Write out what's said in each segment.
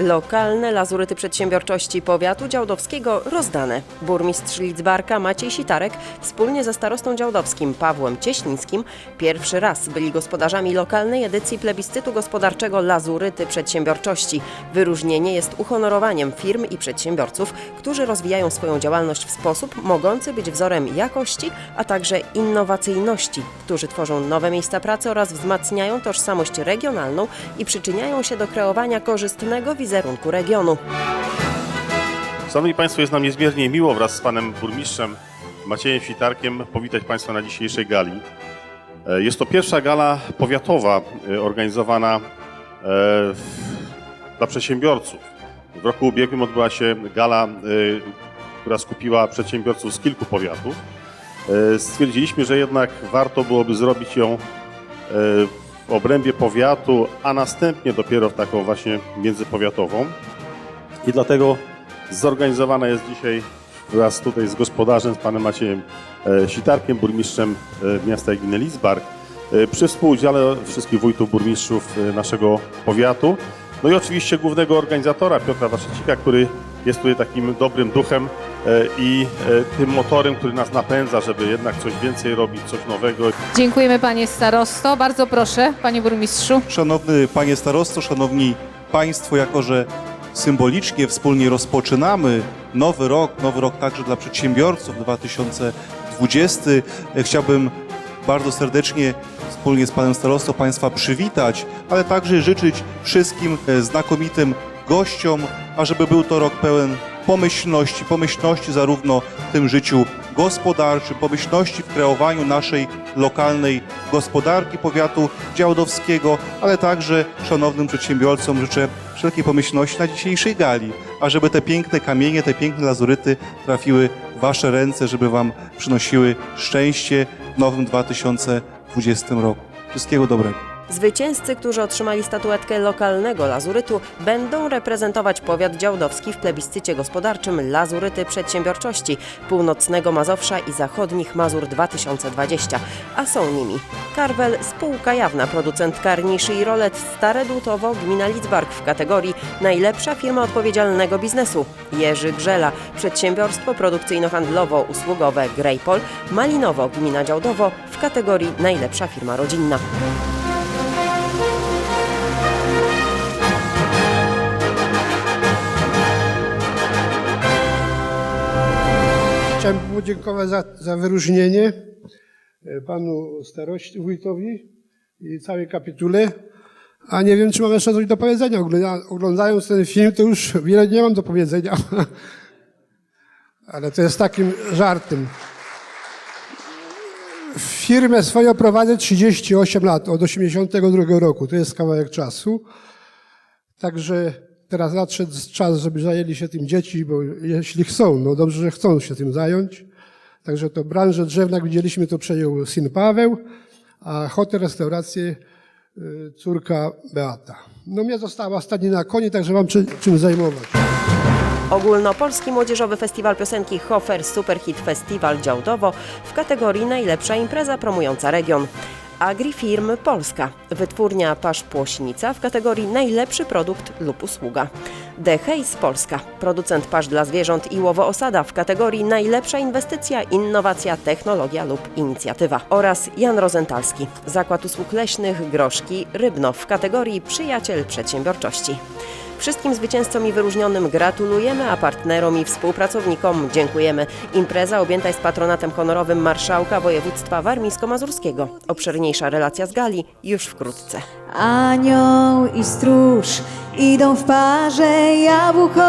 Lokalne lazuryty przedsiębiorczości powiatu działdowskiego rozdane. Burmistrz Lidzbarka Maciej Sitarek wspólnie ze starostą działdowskim Pawłem Cieślińskim pierwszy raz byli gospodarzami lokalnej edycji plebiscytu gospodarczego Lazuryty Przedsiębiorczości. Wyróżnienie jest uhonorowaniem firm i przedsiębiorców, którzy rozwijają swoją działalność w sposób mogący być wzorem jakości, a także innowacyjności, którzy tworzą nowe miejsca pracy oraz wzmacniają tożsamość regionalną i przyczyniają się do kreowania korzystnego wizerunku regionu. Szanowni Państwo, jest nam niezmiernie miło wraz z Panem Burmistrzem Maciejem Sitarkiem powitać Państwa na dzisiejszej gali. E, Jest to pierwsza gala powiatowa e, organizowana e, dla przedsiębiorców. W roku ubiegłym odbyła się gala, która skupiła przedsiębiorców z kilku powiatów. Stwierdziliśmy, że jednak warto byłoby zrobić ją w obrębie powiatu, a następnie dopiero w taką właśnie międzypowiatową. I dlatego zorganizowana jest dzisiaj wraz tutaj z gospodarzem, z panem Maciejem e, Sitarkiem, burmistrzem e, miasta gminy Lidzbark, e, przy współudziale wszystkich wójtów, burmistrzów naszego powiatu. No i oczywiście głównego organizatora Piotra Waszycika, który jest tutaj takim dobrym duchem i e, tym motorem, który nas napędza, żeby jednak coś więcej robić, coś nowego. Dziękujemy panie starosto. Bardzo proszę, panie burmistrzu. Szanowny panie starosto, szanowni państwo, jako że symbolicznie wspólnie rozpoczynamy nowy rok, nowy rok także dla przedsiębiorców 2020, e, chciałbym bardzo serdecznie wspólnie z panem starostą państwa przywitać, ale także życzyć wszystkim e, znakomitym gościom, ażeby był to rok pełen pomyślności, pomyślności zarówno w tym życiu gospodarczym, pomyślności w kreowaniu naszej lokalnej gospodarki powiatu działdowskiego, ale także szanownym przedsiębiorcom życzę wszelkiej pomyślności na dzisiejszej gali, ażeby te piękne kamienie, te piękne lazuryty trafiły w Wasze ręce, żeby Wam przynosiły szczęście w nowym 2020 roku. Wszystkiego dobrego. Zwycięzcy, którzy otrzymali statuetkę lokalnego lazurytu, będą reprezentować powiat działdowski w plebiscycie gospodarczym Lazuryty Przedsiębiorczości Północnego Mazowsza i Zachodnich Mazur 2020, a są nimi Karwel, spółka jawna, producent karniszy i rolet Stare Dłutowo, gmina Lidzbark w kategorii Najlepsza firma odpowiedzialnego biznesu, Jerzy Grzela, przedsiębiorstwo produkcyjno-handlowo-usługowe Grejpol, Malinowo, gmina Działdowo w kategorii Najlepsza firma rodzinna. Chciałem podziękować za, za wyróżnienie e, panu starości, wójtowi i całej kapitule. A nie wiem, czy mam jeszcze coś do powiedzenia. Ogląda- Oglądając ten film, to już wiele nie mam do powiedzenia. Ale to jest takim żartem. Firmę swoją prowadzę 38 lat, od 82 roku. To jest kawałek czasu. Także teraz nadszedł czas, żeby zajęli się tym dzieci, bo jeśli chcą, no dobrze, że chcą się tym zająć. Także to branżę drzewną, jak widzieliśmy, to przejął syn Paweł, a hotel, restaurację y, córka Beata. No mnie została stanie na koni, także mam czy, czym zajmować. Ogólnopolski Młodzieżowy Festiwal Piosenki Hofer Superhit Festiwal Działdowo w kategorii Najlepsza impreza promująca region. Agrifirm Polska, wytwórnia Pasz Płośnica w kategorii Najlepszy produkt lub usługa. The Haze Polska, producent pasz dla zwierząt i łowo osada w kategorii Najlepsza inwestycja, innowacja, technologia lub inicjatywa. Oraz Jan Rozentalski, Zakład Usług Leśnych Groszki Rybno w kategorii Przyjaciel Przedsiębiorczości. Wszystkim zwycięzcom i wyróżnionym gratulujemy, a partnerom i współpracownikom dziękujemy. Impreza objęta jest patronatem honorowym marszałka województwa warmińsko-mazurskiego. Obszerniejsza relacja z gali już wkrótce. Anioł i stróż idą w parze, jabłko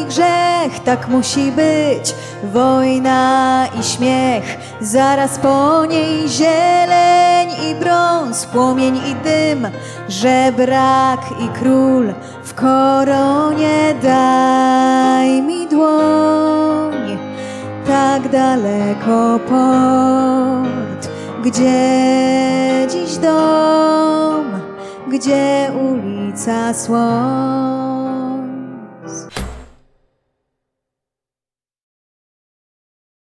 i grzech, tak musi być. Wojna i śmiech, zaraz po niej zieleń i brąz, płomień i dym, żebrak i król. W koronie daj mi dłoń, tak daleko port, gdzie gdzie ulica słon.